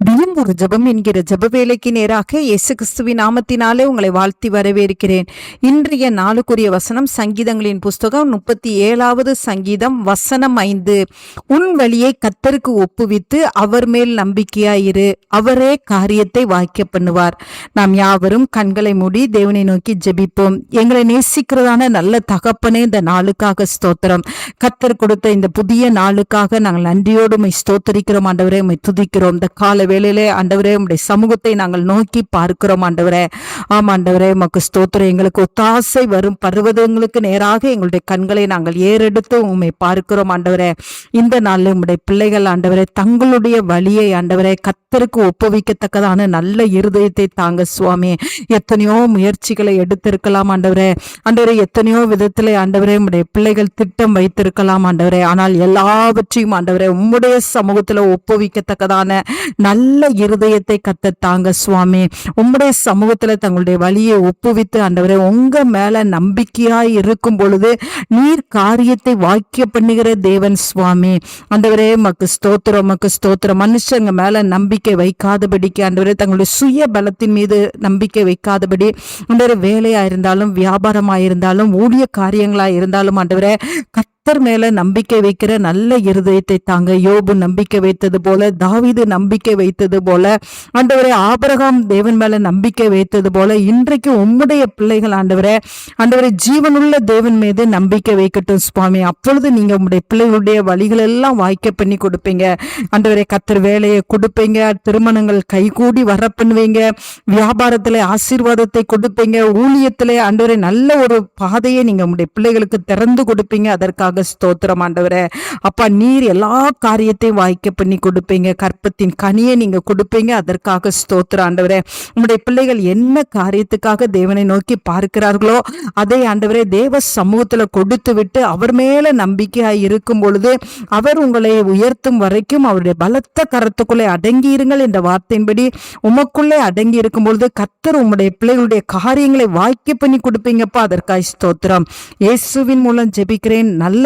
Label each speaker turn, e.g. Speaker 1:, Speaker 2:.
Speaker 1: தினம் ஒரு ஜெபம் என்கிற ஜப வேலைக்கு நேராக இயேசு கிறிஸ்துவின் நாமத்தினாலே உங்களை வாழ்த்தி வரவேற்கிறேன். இன்றைய நாளுக்குரிய வசனம் சங்கீதங்களின் புஸ்தகம் முப்பத்தி ஏழாவது சங்கீதம் வசனம் ஐந்து. உன் வழியை கத்தருக்கு ஒப்புவித்து அவர் மேல் நம்பிக்கையாயிரு. அவரே காரியத்தை வாய்க்க பண்ணுவார். நாம் யாவரும் கண்களை மூடி தேவனை நோக்கி ஜெபிப்போம். எங்களை நேசிக்கிறதான நல்ல தகப்பனே இந்த நாளுக்காக ஸ்தோத்திரம். கத்தர் கொடுத்த இந்த புதிய நாளுக்காக நாங்கள் நன்றியோடு ஸ்தோத்தரிக்கிறோம். ஆண்டவரே துதிக்கிறோம். இந்த கால வேலையிலே ஆண்டவரே உம்முடைய சமூகத்தை நாங்கள் நோக்கி பார்க்கிறோம் ஆண்டவரே. ஆமா ஆண்டவரே உமக்கு ஸ்தோத்திரம். எங்களுக்கு ஒத்தாசை வரும் பருவதங்களுக்கு நேராக எங்களுடைய கண்களை நாங்கள் ஏறெடுத்து உண்மை பார்க்கிறோம் ஆண்டவரே. இந்த நாளில் உம்முடைய பிள்ளைகள் ஆண்டவரே தங்களுடைய வழியை ஆண்டவரே கத்தருக்கு ஒப்புவிக்கத்தக்கதான நல்ல இருதயத்தை தாங்க சுவாமி. எத்தனையோ முயற்சிகளை எடுத்திருக்கலாம் ஆண்டவரே. ஆண்டவரே எத்தனையோ விதத்திலே ஆண்டவரே உம்முடைய பிள்ளைகள் திட்டம் வைத்திருக்கலாம் ஆண்டவரே. ஆனால் எல்லாவற்றையும் ஆண்டவரே உம்முடைய சமூகத்தில் ஒப்புவிக்கத்தக்கதான நல்ல நல்ல இருதயத்தை கத்த தாங்க சுவாமி. உம்முடைய சமூகத்துல தங்களுடைய வழியை ஒப்புவித்து ஆண்டவரே உங்க மேல நம்பிக்கையாய் இருக்கும் பொழுது நீர் காரியத்தை வாக்கிய பண்ணுகிற தேவன் சுவாமி. ஆண்டவரே மக்கு ஸ்தோத்திரம் மக்கு ஸ்தோத்திரம். மனுஷங்க மேல நம்பிக்கை வைக்காதபடிக்கு ஆண்டவரே தங்களுடைய சுய பலத்தின் மீது நம்பிக்கை வைக்காதபடி ஆண்டவரே வேலையா இருந்தாலும் வியாபாரமா இருந்தாலும் ஊழிய காரியங்களா இருந்தாலும் ஆண்டவரே கத்தர் மேல நம்பிக்கை வைக்கிற நல்ல இருதயத்தை தாங்க யோபு நம்பிக்கை வைத்தது போல தாவீது நம்பிக்கை வைத்தது போல ஆண்டவரே ஆபரகாம் தேவன் மேல நம்பிக்கை வைத்தது போல இன்றைக்கு உம்முடைய பிள்ளைகள் ஆண்டவரே ஆண்டவரே ஜீவனுள்ள தேவன் மீது நம்பிக்கை வைக்கட்டும் சுவாமி. அப்பொழுது நீங்க உங்களுடைய பிள்ளைகளுடைய வழிகள் எல்லாம் வாய்க்க பண்ணி கொடுப்பீங்க. ஆண்டவரே கத்தர் வேலையை கொடுப்பீங்க திருமணங்கள் கைகூடி வர பண்ணுவீங்க வியாபாரத்துல ஆசீர்வாதத்தை கொடுப்பீங்க ஊழியத்திலே ஆண்டவரே நல்ல ஒரு பாதையை நீங்க உங்களுடைய பிள்ளைகளுக்கு திறந்து கொடுப்பீங்க. அதற்காக ஸ்தோத்திரம் ஆண்டவரே. அப்பா நீர் எல்லா காரியத்தையும் வாய்க்க பண்ணி கொடுப்பீங்க. கற்பத்தின் கனியை நீங்க கொடுப்பீங்க. அதற்காக ஸ்தோத்திரம் ஆண்டவரே. உங்களுடைய பிள்ளைகள் என்ன காரியத்துக்காக தேவனை நோக்கி பார்க்கிறார்களோ அதை ஆண்டவரே தேவ சமூகத்துல கொடுத்து விட்டு அவர் மேல நம்பிக்கையாய் இருக்கும் பொழுது அவர் உங்களை உயர்த்தும் வரைக்கும் அவருடைய பலத்த கரத்துக்குள்ளே அடங்கி இருங்கள் என்ற வார்த்தையின்படி உமக்குள்ளே அடங்கி இருக்கும் பொழுது கத்தர் உங்களுடைய பிள்ளைகளுடைய காரியங்களை வாய்க்க பண்ணி கொடுப்பீங்கப்பா. அதற்காய் ஸ்தோத்திரம். இயேசுவின் மூலம் ஜெபிக்கிறேன். நல்ல